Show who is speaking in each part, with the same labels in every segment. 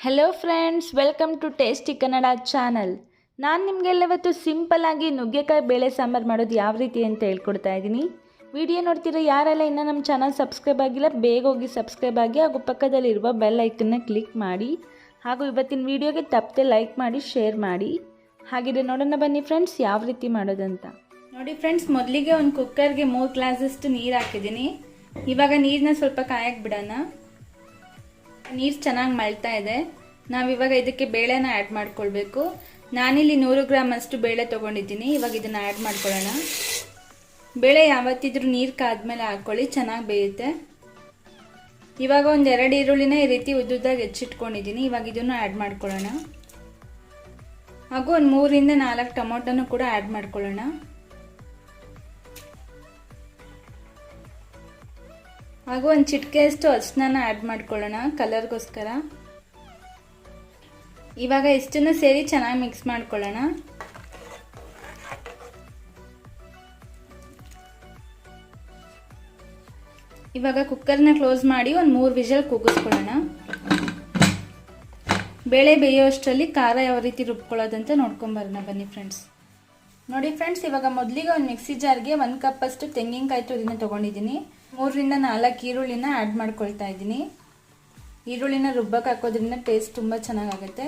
Speaker 1: Hello friends welcome to tasty Kannada channel ನಾನು ನಿಮಗೆಲ್ಲ ಇವತ್ತು ಸಿಂಪಲ್ಲಾಗಿ ನುಗ್ಗೆಕಾಯಿ ಬೇಳೆ ಸಾಂಬಾರು ಮಾಡೋದು ಯಾವ ರೀತಿ ಅಂತ ಹೇಳ್ಕೊಡ್ತಾ ಇದ್ದೀನಿ ವಿಡಿಯೋ ನೋಡ್ತಿರೋ ಯಾರೆಲ್ಲ ಇನ್ನೂ ನಮ್ಮ ಚಾನಲ್ ಸಬ್ಸ್ಕ್ರೈಬ್ ಆಗಿಲ್ಲ, ಬೇಗ ಹೋಗಿ ಸಬ್ಸ್ಕ್ರೈಬ್ ಆಗಿ ಹಾಗೂ ಪಕ್ಕದಲ್ಲಿರುವ ಬೆಲ್ ಐಕನ್ನ ಕ್ಲಿಕ್ ಮಾಡಿ ಹಾಗೂ ಇವತ್ತಿನ ವಿಡಿಯೋಗೆ ತಪ್ಪದೆ ಲೈಕ್ ಮಾಡಿ ಶೇರ್ ಮಾಡಿ. ಹಾಗಿದ್ರೆ ನೋಡೋಣ ಬನ್ನಿ ಫ್ರೆಂಡ್ಸ್ ಯಾವ ರೀತಿ ಮಾಡೋದಂತ. ನೋಡಿ ಫ್ರೆಂಡ್ಸ್ ಮೊದಲಿಗೆ ಒಂದು ಕುಕ್ಕರ್ಗೆ ಮೂರು ಗ್ಲಾಸಷ್ಟು ನೀರು ಹಾಕಿದ್ದೀನಿ. ಇವಾಗ ನೀರನ್ನ ಸ್ವಲ್ಪ ಕಾಯಕ್ಕೆ ಬಿಡೋಣ. ನೀರು ಚೆನ್ನಾಗಿ ಮಳ್ತಾ ಇದೆ. ನಾವಿವಾಗ ಇದಕ್ಕೆ ಬೇಳೆನ ಆ್ಯಡ್ ಮಾಡ್ಕೊಳ್ಬೇಕು. ನಾನಿಲ್ಲಿ ನೂರು ಗ್ರಾಮ್ ಅಷ್ಟು ಬೇಳೆ ತೊಗೊಂಡಿದ್ದೀನಿ. ಇವಾಗ ಇದನ್ನು ಆ್ಯಡ್ ಮಾಡ್ಕೊಳ್ಳೋಣ. ಬೇಳೆ ಯಾವತ್ತಿದ್ರೂ ನೀರು ಕಾದ್ಮೇಲೆ ಹಾಕ್ಕೊಳ್ಳಿ, ಚೆನ್ನಾಗಿ ಬೇಯುತ್ತೆ. ಇವಾಗ ಒಂದು ಎರಡು ಈರುಳ್ಳಿನ ಈ ರೀತಿ ಉದ್ದುದ್ದಾಗಿ ಹೆಚ್ಚಿಟ್ಕೊಂಡಿದ್ದೀನಿ. ಇವಾಗ ಇದನ್ನು ಆ್ಯಡ್ ಮಾಡ್ಕೊಳ್ಳೋಣ. ಹಾಗೂ ಒಂದು ಮೂರಿಂದ ನಾಲ್ಕು ಟೊಮೊಟೊನು ಕೂಡ ಆ್ಯಡ್ ಮಾಡ್ಕೊಳ್ಳೋಣ. ಹಾಗೂ ಒಂದು ಚಿಟಿಕೆಯಷ್ಟು ಅರಿಶಿನ ಆ್ಯಡ್ ಮಾಡ್ಕೊಳ್ಳೋಣ ಕಲರ್ಗೋಸ್ಕರ ಇವಾಗ ಇಷ್ಟನ್ನು ಸೇರಿ ಚೆನ್ನಾಗಿ ಮಿಕ್ಸ್ ಮಾಡ್ಕೊಳ್ಳೋಣ. ಇವಾಗ ಕುಕ್ಕರ್ನ ಕ್ಲೋಸ್ ಮಾಡಿ ಒಂದು ಮೂರು ವಿಷಲ್ ಕೂಗಿಸ್ಕೊಳ್ಳೋಣ. ಬೇಳೆ ಬೇಯೋಷ್ಟರಲ್ಲಿ ಖಾರ ಯಾವ ರೀತಿ ರುಬ್ಕೊಳ್ಳೋದಂತ ನೋಡ್ಕೊಂಬರೋಣ ಬನ್ನಿ ಫ್ರೆಂಡ್ಸ್ ನೋಡಿ ಫ್ರೆಂಡ್ಸ್ ಇವಾಗ ಮೊದಲಿಗೆ ಒಂದು ಮಿಕ್ಸಿ ಜಾರ್ಗೆ ಒಂದು ಕಪ್ಪಷ್ಟು ತೆಂಗಿನಕಾಯಿ ತುರಿನ ತೊಗೊಂಡಿದ್ದೀನಿ. ಮೂರರಿಂದ ನಾಲ್ಕು ಈರುಳ್ಳಿನ ಆ್ಯಡ್ ಮಾಡ್ಕೊಳ್ತಾ ಇದ್ದೀನಿ. ಈರುಳ್ಳಿನ ರುಬ್ಬಕ್ಕೆ ಹಾಕೋದ್ರಿಂದ ಟೇಸ್ಟ್ ತುಂಬ ಚೆನ್ನಾಗಾಗುತ್ತೆ.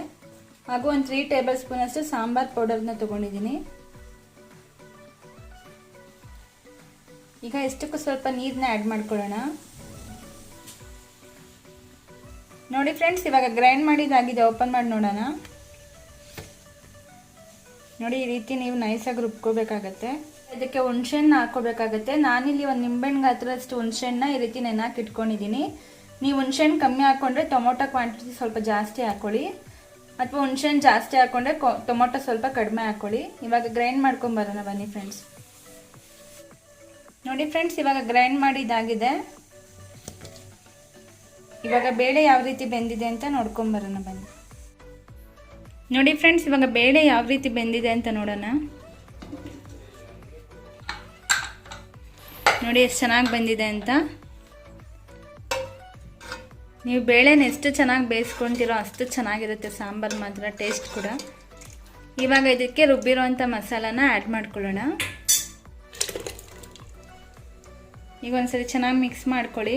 Speaker 1: ಹಾಗೂ ಒಂದು ತ್ರೀ ಟೇಬಲ್ ಸ್ಪೂನಷ್ಟು ಸಾಂಬಾರ್ ಪೌಡರ್ನ ತೊಗೊಂಡಿದ್ದೀನಿ. ಈಗ ಎಷ್ಟಕ್ಕೂ ಸ್ವಲ್ಪ ನೀರನ್ನ ಆ್ಯಡ್ ಮಾಡ್ಕೊಳ್ಳೋಣ. ನೋಡಿ ಫ್ರೆಂಡ್ಸ್ ಇವಾಗ ಗ್ರೈಂಡ್ ಮಾಡಿದಾಗಿದೆ ಓಪನ್ ಮಾಡಿ ನೋಡೋಣ. ನೋಡಿ ಈ ರೀತಿ ನೀವು ನೈಸಾಗಿ ರುಬ್ಕೋಬೇಕಾಗತ್ತೆ. ಇದಕ್ಕೆ ಹುಣಸೆಹಣ್ಣು ಹಾಕೋಬೇಕಾಗತ್ತೆ. ನಾನಿಲ್ಲಿ ಒಂದು ನಿಂಬೆಹಣ್ಣು ಗಾತ್ರದಷ್ಟು ಹುಣ್ಸೆಹಣ್ಣ ಈ ರೀತಿ ನೆನಾಕಿ ಇಟ್ಕೊಂಡಿದ್ದೀನಿ ನೀವು ಹುಣ್ಸೆಹಣ್ಣು ಕಮ್ಮಿ ಹಾಕ್ಕೊಂಡ್ರೆ ಟೊಮೊಟೊ ಕ್ವಾಂಟಿಟಿ ಸ್ವಲ್ಪ ಜಾಸ್ತಿ ಹಾಕ್ಕೊಳ್ಳಿ ಅಥವಾ ಹುಣ್ಸೆಹಣ್ಣು ಜಾಸ್ತಿ ಹಾಕ್ಕೊಂಡ್ರೆ ಟೊಮೊಟೊ ಸ್ವಲ್ಪ ಕಡಿಮೆ ಹಾಕ್ಕೊಳ್ಳಿ ಇವಾಗ ಗ್ರೈಂಡ್ ಮಾಡ್ಕೊಂಬರೋಣ ಬನ್ನಿ ಫ್ರೆಂಡ್ಸ್. ನೋಡಿ ಫ್ರೆಂಡ್ಸ್, ಇವಾಗ ಗ್ರೈಂಡ್ ಮಾಡಿದಾಗಿದೆ ಇವಾಗ ಬೇಳೆ ಯಾವ ರೀತಿ ಬೆಂದಿದೆ ಅಂತ ನೋಡ್ಕೊಂಬರೋಣ ಬನ್ನಿ. ನೋಡಿ ಫ್ರೆಂಡ್ಸ್, ಇವಾಗ ಬೇಳೆ ಯಾವ ರೀತಿ ಬೆಂದಿದೆ ಅಂತ ನೋಡೋಣ. ನೋಡಿ ಎಷ್ಟು ಚೆನ್ನಾಗಿ ಬಂದಿದೆ ಅಂತ. ನೀವು ಬೇಳೆನ ಎಷ್ಟು ಚೆನ್ನಾಗಿ ಬೇಯಿಸ್ಕೊಳ್ತೀರೋ ಅಷ್ಟು ಚೆನ್ನಾಗಿರುತ್ತೆ ಸಾಂಬಾರು ಮಾತ್ರ ಟೇಸ್ಟ್ ಕೂಡ. ಇವಾಗ ಇದಕ್ಕೆ ರುಬ್ಬಿರೋವಂಥ ಮಸಾಲಾನ ಆ್ಯಡ್ ಮಾಡ್ಕೊಳ್ಳೋಣ. ಈಗ ಒಂದ್ಸರಿ ಚೆನ್ನಾಗಿ ಮಿಕ್ಸ್ ಮಾಡ್ಕೊಳ್ಳಿ.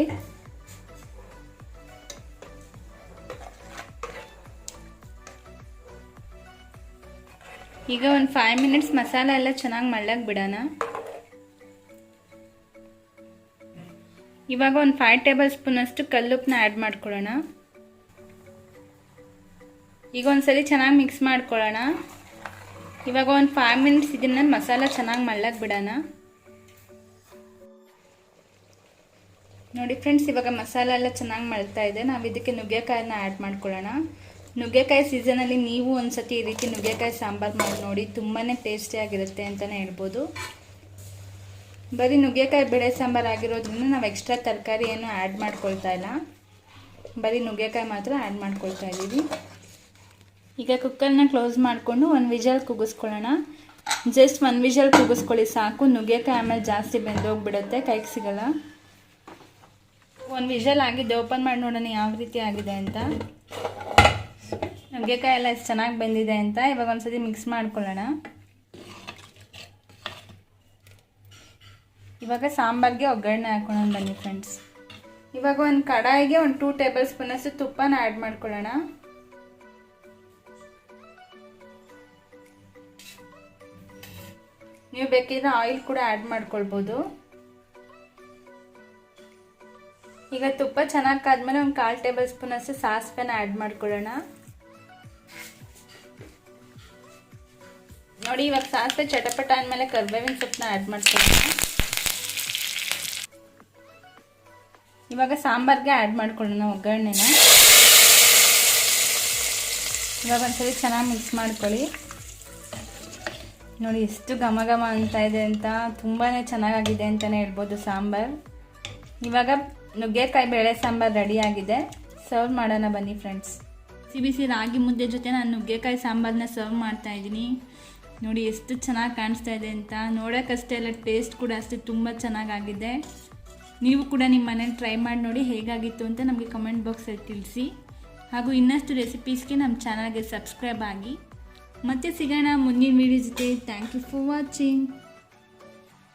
Speaker 1: ಈಗ ಒಂದು ಫೈವ್ ಮಿನಿಟ್ಸ್ ಮಸಾಲ ಎಲ್ಲ ಚೆನ್ನಾಗಿ ಮಳ್ಳಕ್ಕೆ ಬಿಡೋಣ. ಇವಾಗ ಒಂದು ಫೈವ್ ಟೇಬಲ್ ಸ್ಪೂನಷ್ಟು ಕಲ್ಲುಪ್ಪನ್ನ ಆ್ಯಡ್ ಮಾಡ್ಕೊಳ್ಳೋಣ. ಈಗ ಒಂದ್ಸರಿ ಚೆನ್ನಾಗಿ ಮಿಕ್ಸ್ ಮಾಡ್ಕೊಳ್ಳೋಣ. ಇವಾಗ ಒಂದು ಫೈವ್ ಮಿನಿಟ್ಸ್ ಇದನ್ನ ಮಸಾಲ ಚೆನ್ನಾಗಿ ಮಳ್ಳಕ್ಕೆ ಬಿಡೋಣ. ನೋಡಿ ಫ್ರೆಂಡ್ಸ್ ಇವಾಗ ಮಸಾಲ ಎಲ್ಲ ಚೆನ್ನಾಗಿ ಮಳ್ತಾ ಇದೆ. ನಾವು ಇದಕ್ಕೆ ನುಗ್ಗೆಕಾಯನ್ನ ಆ್ಯಡ್ ಮಾಡ್ಕೊಳ್ಳೋಣ. ನುಗ್ಗೆಕಾಯಿ ಸೀಸನಲ್ಲಿ ನೀವು ಒಂದ್ಸತಿ ಈ ರೀತಿ ನುಗ್ಗೆಕಾಯಿ ಸಾಂಬಾರು ಮಾಡಿ ನೋಡಿ ತುಂಬಾ ಟೇಸ್ಟಿಯಾಗಿರುತ್ತೆ ಅಂತಲೇ ಹೇಳ್ಬೋದು. ಬರೀ ನುಗ್ಗೆಕಾಯಿ ಬೇಳೆ ಸಾಂಬಾರು ಆಗಿರೋದ್ರಿಂದ ನಾವು ಎಕ್ಸ್ಟ್ರಾ ತರಕಾರಿ ಏನು ಆ್ಯಡ್ ಮಾಡ್ಕೊಳ್ತಾ ಇಲ್ಲ. ಬರೀ ನುಗ್ಗೆಕಾಯಿ ಮಾತ್ರ ಆ್ಯಡ್ ಮಾಡ್ಕೊಳ್ತಾ ಇದ್ದೀವಿ. ಈಗ ಕುಕ್ಕರ್ನ ಕ್ಲೋಸ್ ಮಾಡಿಕೊಂಡು ಒಂದು ವಿಜಲ್ ಕೂಗಿಸ್ಕೊಳ್ಳೋಣ. ಜಸ್ಟ್ ಒಂದು ವಿಜಲ್ ಕೂಗಿಸ್ಕೊಳ್ಳಿ, ಸಾಕು. ನುಗ್ಗೆಕಾಯಿ ಆಮೇಲೆ ಜಾಸ್ತಿ ಬೆಂದೋಗ್ಬಿಡುತ್ತೆ ಕೈಗೆ ಸಿಗಲ್ಲ. ಒಂದು ವಿಜಲ್ ಆಗಿದೆ ಓಪನ್ ಮಾಡಿ ನೋಡೋಣ ಯಾವ ರೀತಿ ಆಗಿದೆ ಅಂತ. ನುಗ್ಗೆಕಾಯಿ ಎಲ್ಲ ಎಷ್ಟು ಚೆನ್ನಾಗಿ ಬಂದಿದೆ ಅಂತ. ಇವಾಗ ಒಂದ್ಸತಿ ಮಿಕ್ಸ್ ಮಾಡ್ಕೊಳ್ಳೋಣ. ಇವಾಗ ಸಾಂಬಾರ್ಗೆ ಒಗ್ಗರಣೆ ಹಾಕೊಳ್ಳೋಣ ಬನ್ನಿ ಫ್ರೆಂಡ್ಸ್ ಇವಾಗ ಒಂದು ಕಡಾಯಿಗೆ ಒಂದು ಟೂ ಟೇಬಲ್ ಸ್ಪೂನಷ್ಟು ತುಪ್ಪನ ಆ್ಯಡ್ ಮಾಡ್ಕೊಳ್ಳೋಣ. ನೀವು ಬೇಕಿದ್ರೆ ಆಯಿಲ್ ಕೂಡ ಆ್ಯಡ್ ಮಾಡ್ಕೊಳ್ಬೋದು. ಈಗ ತುಪ್ಪ ಚೆನ್ನಾಗಿ ಕಾದ್ಮೇಲೆ ಒಂದು ಕಾಲು ಟೇಬಲ್ ಸ್ಪೂನಷ್ಟು ಸಾಸಿವೆನ ಆ್ಯಡ್ ಮಾಡ್ಕೊಳ್ಳೋಣ. ನೋಡಿ ಇವಾಗ ಸಾಸಿವೆ ಚಟಪಟ ಅಂದಮೇಲೆ ಕರ್ಬೇವಿನ ಸೊಪ್ಪನ್ನ ಆ್ಯಡ್ ಮಾಡ್ಕೊಳ್ಳೋಣ. ಇವಾಗ ಸಾಂಬಾರ್ಗೆ ಆ್ಯಡ್ ಮಾಡ್ಕೊಳ್ಳೋಣ ಒಗ್ಗರಣೆನ. ಇವಾಗ ಒಂದ್ಸರಿ ಚೆನ್ನಾಗಿ ಮಿಕ್ಸ್ ಮಾಡ್ಕೊಳ್ಳಿ. ನೋಡಿ ಎಷ್ಟು ಘಮ ಘಮ ಅಂತ ಇದೆ ಅಂತ ತುಂಬಾ ಚೆನ್ನಾಗಾಗಿದೆ ಅಂತಲೇ ಹೇಳ್ಬೋದು ಸಾಂಬಾರು. ಇವಾಗ ನುಗ್ಗೆಕಾಯಿ ಬೇಳೆ ಸಾಂಬಾರು ರೆಡಿಯಾಗಿದೆ ಸರ್ವ್ ಮಾಡೋಣ ಬನ್ನಿ ಫ್ರೆಂಡ್ಸ್ ಬಿಸಿ ಬಿಸಿ ರಾಗಿ ಮುದ್ದೆ ಜೊತೆ ನಾನು ನುಗ್ಗೆಕಾಯಿ ಸಾಂಬಾರನ್ನ ಸರ್ವ್ ಮಾಡ್ತಾ ಇದ್ದೀನಿ. ನೋಡಿ ಎಷ್ಟು ಚೆನ್ನಾಗಿ ಕಾಣಿಸ್ತಾ ಇದೆ ಅಂತ. ನೋಡೋಕ್ಕಷ್ಟೇ ಎಲ್ಲ ಟೇಸ್ಟ್ ಕೂಡ ಅಷ್ಟೇ, ತುಂಬ ಚೆನ್ನಾಗಾಗಿದೆ. ನೀವು ಕೂಡ ನಿಮ್ಮ ಮನೇಲಿ ಟ್ರೈ ಮಾಡಿ ನೋಡಿ ಹೇಗಾಗಿತ್ತು ಅಂತ ನಮಗೆ ಕಮೆಂಟ್ ಬಾಕ್ಸಲ್ಲಿ ತಿಳಿಸಿ. ಹಾಗೂ ಇನ್ನಷ್ಟು ರೆಸಿಪೀಸ್ಗೆ ನಮ್ಮ ಚಾನಲ್ಗೆ ಸಬ್ಸ್ಕ್ರೈಬ್ ಆಗಿ. ಮತ್ತೆ ಸಿಗೋಣ ಮುಂದಿನ ವೀಡಿಯೋ ಜೊತೆ. Thank you for watching